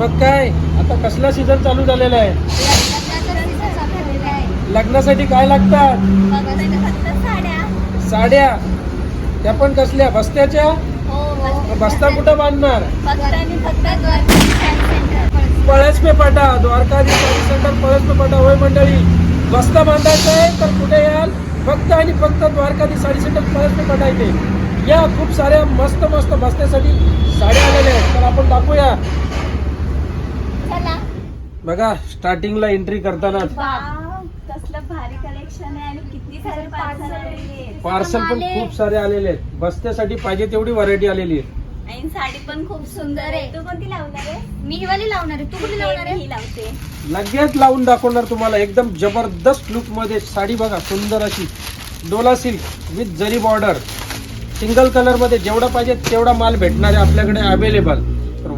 मग काय? आता कसला सीझन चालू झालेला आहे? लग्नासाठी काय लागतात? साड्या. त्या पण कसल्या? बस्त्याच्या? मग बस्ता कुठं बांधणार? पळसपे पाटा द्वारकाधी साडी सेंटर पळसपे पाटा होय मंडळी बस्ता बांधायचा आहे तर कुठे याल? फक्त आणि फक्त द्वारकाधी साडी सेंटर पळसपे पाटा इथे. या खूप साऱ्या मस्त मस्त बस्त्यासाठी साड्या आलेल्या आहेत. तर आपण दाखवूया बघा स्टार्टिंगला एंट्री करताना. कसलं भारी कलेक्शन आहे आणि किती सारे पार्सल आलेले पार्सल पण खूप सारे आलेले आहेत. बस्त्यासाठी पाहिजे तेवढी व्हरायटी आलेली आहे. आणि साडी पण खूप सुंदर आहे. तू कोणती लावणार आहे? मी ही वाली लावणार आहे. तू कुठली लावणार आहे? ही लावते. लगेच लावून दाखवणार तुम्हाला. एकदम जबरदस्त लुकमध्ये साडी बघा सुंदर अशी. Dola silk with zari border single कलरमध्ये जेवढा पाहिजे तेवढा माल भेटणार आहे आपल्याकडे अवेलेबल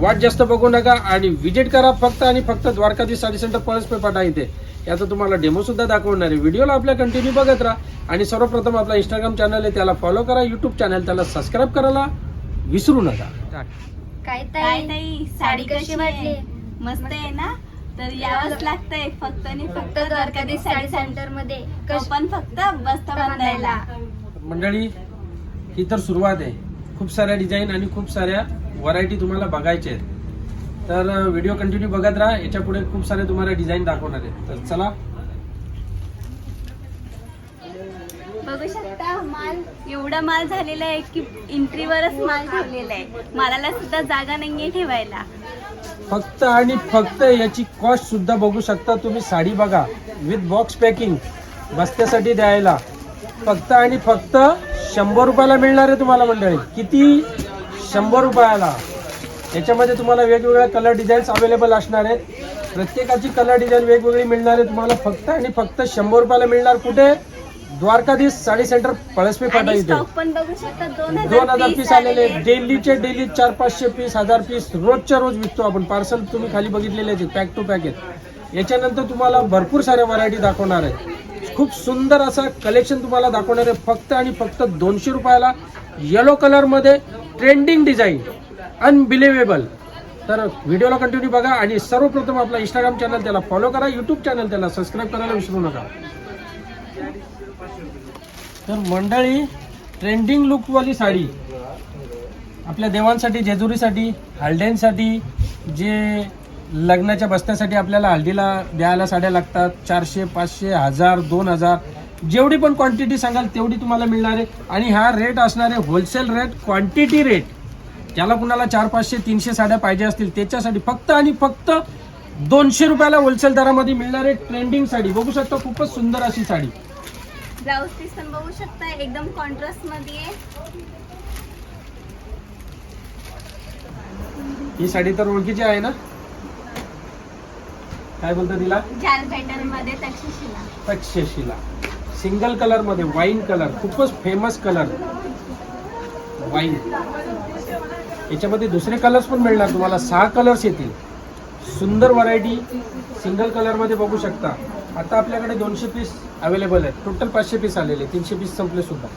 वाट जास्त बघू नका आणि विजिट करा फक्त आणि फक्त द्वारकाधी साडी सेंटर पळस पे पाठा इथे. याचा तुम्हाला डेमो सुद्धा दाखवणार आहे. व्हिडिओला आपल्या कंटिन्यू बघत राहा. आणि सर्वप्रथम आपला इंस्टाग्राम चॅनल आहे त्याला फॉलो करा. युट्यूब चॅनल त्याला सबस्क्राईब करायला विसरू नका. काय काय ताई ताई साडी कशी वाटली? मस्त आहे ना? तर यावंच लागतंय. फक्त आणि फक्त द्वारकाधी साडी सेंटरमध्ये तो पण फक्त बस्ता बांधायला. मंडळी ही तर सुरुवात आहे. खूप साऱ्या डिझाईन आणि खूप साऱ्या व्हरायटी तुम्हाला बघायच्या आहेत. तर व्हिडिओ कंटिन्यू बघत राहा. याच्यापुढे खूप सारे तुम्हाला डिझाईन दाखवणार आहेत. तर चला. बघू शकता माल एवढा माल झालेला आहे की एंट्रीवरच माल ठेवलेला आहे. मालाला सुद्धा जागा नाहीये ठेवायला. फक्त आणि फक्त याची कॉस्ट सुद्धा बघू शकता तुम्ही. साडी बघा. विथ बॉक्स पॅकिंग बस्त्यासाठी द्यायला. फक्त आणि फक्त शंभर रुपयाला मिळणार आहे तुम्हाला मंडळी. किती शंभर रुपयाला. याच्यामध्ये तुम्हाला वेगवेगळ्या कलर डिझाईन्स अवेलेबल असणार आहेत. प्रत्येकाची कलर डिझाईन वेगवेगळी मिळणार आहे. तुम्हाला फक्त आणि फक्त शंभर रुपयाला मिळणार कुठे? द्वारकाधीश साडी सेंटर पळसपे फाटा इथे. दोन हजार पीस आलेले आहेत. डेलीचे डेली चार पाचशे पीस हजार पीस रोजच्या रोज विकतो आपण. पार्सल तुम्ही खाली बघितलेले आहेत. पॅक टू पॅक आहेत. याच्यानंतर तुम्हाला भरपूर साऱ्या व्हरायटी दाखवणार आहे खूप सुंदर असं कलेक्शन तुम्हाला दाखवणार आहे. फक्त आणि फक्त दोनशे रुपयाला येलो कलरमध्ये ट्रेंडिंग डिझाईन. अनबिलिव्हेबल तर व्हिडिओला कंटिन्यू बघा आणि सर्वप्रथम आपला इंस्टाग्राम चॅनल त्याला फॉलो करा युट्यूब चॅनल त्याला सबस्क्राईब करायला विसरू नका. तर मंडळी ट्रेंडिंग लुकवाली साडी. आपल्या देवांसाठी जेजुरीसाठी हळद्यांसाठी जे लग्नाच्या बसण्यासाठी आपल्याला हळदीला द्यायला साड्या लागतात. चारशे पाचशे हजार दोन हजार. जेवढी पण क्वांटिटी सांगाल तेवढी तुम्हाला मिळणार आहे. आणि हा रेट असणार आहे होलसेल रेट क्वांटिटी रेट ज्याला कुणाला चार पाचशे तीनशे साड्या पाहिजे असतील त्याच्यासाठी फक्त आणि फक्त दोनशे रुपयाला होलसेल दरामध्ये मिळणार आहे ट्रेंडिंग साडी. बघू शकता खूपच सुंदर अशी साडी. ब्लाऊज पीस पण बघू शकता एकदम कॉन्ट्रास्टमध्ये. ही साडी तर ओळखीची आहे ना? काय बोलतो तिला? जाल पॅटर्नमध्ये तक्षशिला. तक्षशिला. सिंगल कलरमध्ये वाईन कलर खूपच फेमस कलर. वाईन. याच्यामध्ये दुसरे कलर्स पण मिळणार तुम्हाला सहा कलर्स येतील. सुंदर व्हरायटी सिंगल कलरमध्ये बघू शकता. आता आपल्याकडे दोनशे पीस अवेलेबल आहेत. टोटल पाचशे पीस आलेले तीनशे पीस संपले सुद्धा.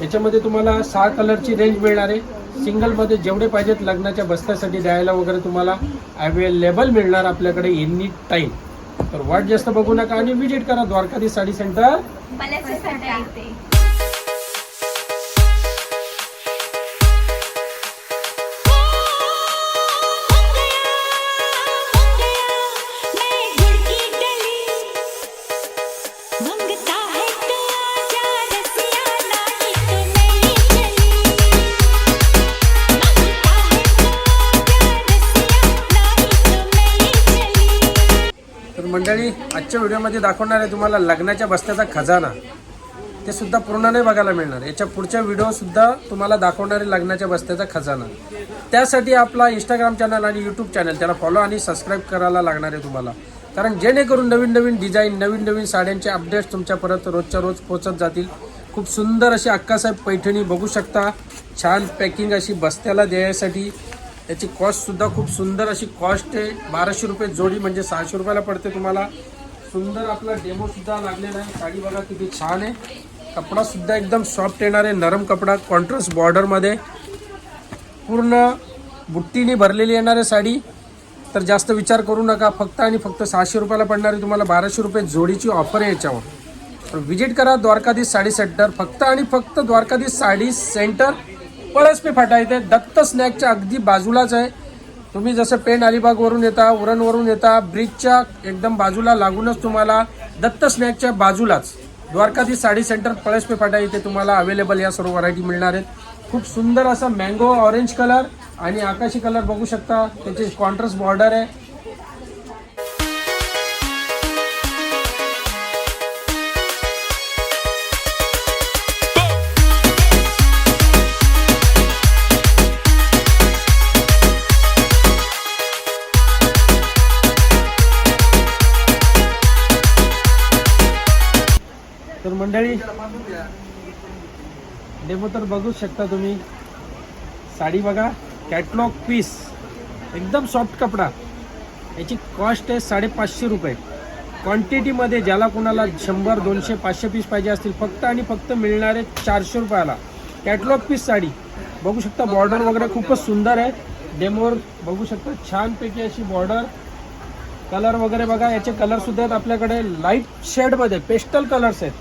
याच्यामध्ये तुम्हाला सहा कलरची रेंज मिळणार आहे. सिंगलमध्ये जेवढे पाहिजेत लग्नाच्या बस्त्यासाठी द्यायला वगैरे तुम्हाला अवेलेबल मिळणार आपल्याकडे एनी टाईम तर वाट जास्त बघू नका आणि विजिट करा द्वारकाधी साडी सेंटर. मंडळी आजच्या व्हिडिओमध्ये दाखवणार आहे तुम्हाला लग्नाच्या बस्त्याचा खजाना. ते सुद्धा पूर्ण नाही बघायला मिळणार. याच्या पुढच्या व्हिडिओसुद्धा तुम्हाला दाखवणार आहे लग्नाच्या बस्त्याचा खजाना. त्यासाठी आपला इंस्टाग्राम चॅनल आणि यूट्यूब चॅनल त्याला फॉलो आणि सबस्क्राईब करायला लागणार आहे तुम्हाला. कारण जेणेकरून नवीन नवीन डिझाईन नवीन नवीन साड्यांचे अपडेट्स तुमच्यापर्यंत रोजच्या रोज पोहोचत जातील. खूप सुंदर अशी अक्कासाहेब पैठणी बघू शकता. छान पॅकिंग अशी बस्त्याला द्यायसाठी याची कॉस्टसुद्धा खूप सुंदर अशी कॉस्ट आहे. बाराशे रुपये जोडी म्हणजे सहाशे रुपयाला पडते तुम्हाला. सुंदर आपला डेमो सुद्धा लागलेला आहे. साडी बघा किती छान आहे. कपडा सुद्धा एकदम सॉफ्ट येणार आहे. नरम कपडा कॉन्ट्रास्ट बॉर्डरमध्ये पूर्ण बुट्टीने भरलेली येणार आहे साडी. तर जास्त विचार करू नका. फक्त आणि फक्त सहाशे रुपयाला पडणारी तुम्हाला बाराशे रुपये जोडीची ऑफर आहे याच्यावर. विजिट करा द्वारकाधीश साडी सेंटर फक्त आणि फक्त द्वारकाधीश साडी सेंटर पळस फाटा इथे. दत्त स्नॅकच्या अगदी बाजूलाच आहे. तुम्ही जसं पेण अलिबागवरून येता उरणवरून येता ब्रिजच्या एकदम बाजूला लागूनच तुम्हाला दत्त स्नॅकच्या बाजूलाच द्वारकाधीश साडी सेंटर पळसपे फाटा इथे तुम्हाला अवेलेबल या सर्व व्हरायटी मिळणार आहेत. खूप सुंदर असा मँगो ऑरेंज कलर आणि आकाशी कलर बघू शकता. त्याची कॉन्ट्रास्ट बॉर्डर आहे. तर मंडळी डेमो तर बघू शकता तुम्ही. साडी बघा कॅटलॉग पीस एकदम सॉफ्ट कपडा. याची कॉस्ट आहे साडेपाचशे रुपये. क्वांटिटीमध्ये ज्याला कोणाला शंभर दोनशे पाचशे पीस पाहिजे असतील फक्त आणि फक्त मिळणारे चारशे रुपयाला. Catalogue piece sari. बघू शकता बॉर्डर वगैरे खूपच सुंदर आहे. डेमोवर बघू शकता छानपैकी अशी बॉर्डर कलर वगैरे बघा याचे कलरसुद्धा आहेत आपल्याकडे. लाइट शेडमध्ये पेस्टल कलर्स आहेत.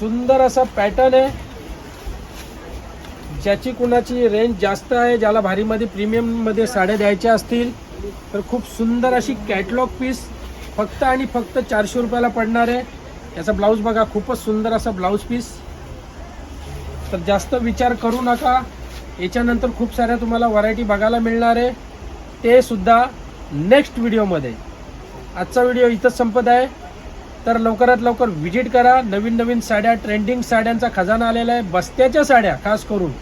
सुंदर असा पॅटर्न आहे. ज्याची कुणाची रेंज जास्त आहे ज्याला भारीमध्ये प्रीमियममध्ये साड्या द्यायच्या असतील तर खूप सुंदर अशी कॅटलॉग पीस फक्त आणि फक्त चारशे रुपयाला पडणार आहे. याचा ब्लाऊज बघा खूपच सुंदर असा ब्लाऊज पीस तर जास्त विचार करू नका. याच्यानंतर खूप साऱ्या तुम्हाला व्हरायटी बघायला मिळणार आहे. ते सुद्धा नेक्स्ट व्हिडिओमध्ये आजचा व्हिडिओ इथंच संपत आहे. तर लवकरात लवकर व्हिजिट करा. नवीन नवीन साड्या ट्रेंडिंग साड्यांचा खजाना आलेला आहे. बस्त्याच्या साड्या खास करून.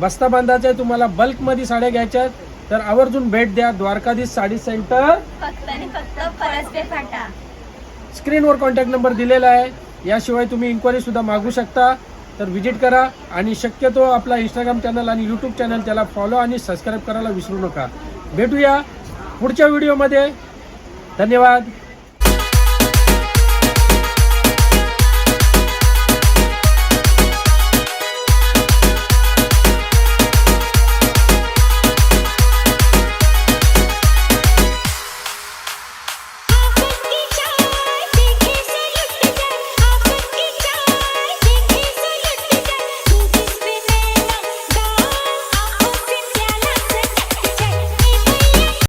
बस्ता बांधायचा आहे तुम्हाला बल्कमध्ये साड्या घ्यायच्या आहेत. तर आवर्जून भेट द्या. द्वारकाधीश साडी सेंटर. फक्त आणि फक्त परस्पर फाटा. स्क्रीनवर कॉन्टॅक्ट नंबर दिलेला आहे. याशिवाय तुम्ही इन्क्वायरी सुद्धा मागू शकता. तर व्हिजिट करा. आणि शक्यतो आपला इंस्टाग्राम चॅनल आणि यूट्यूब चॅनल त्याला फॉलो आणि सबस्क्राईब करायला विसरू नका. भेटूया पुढच्या व्हिडिओमध्ये धन्यवाद.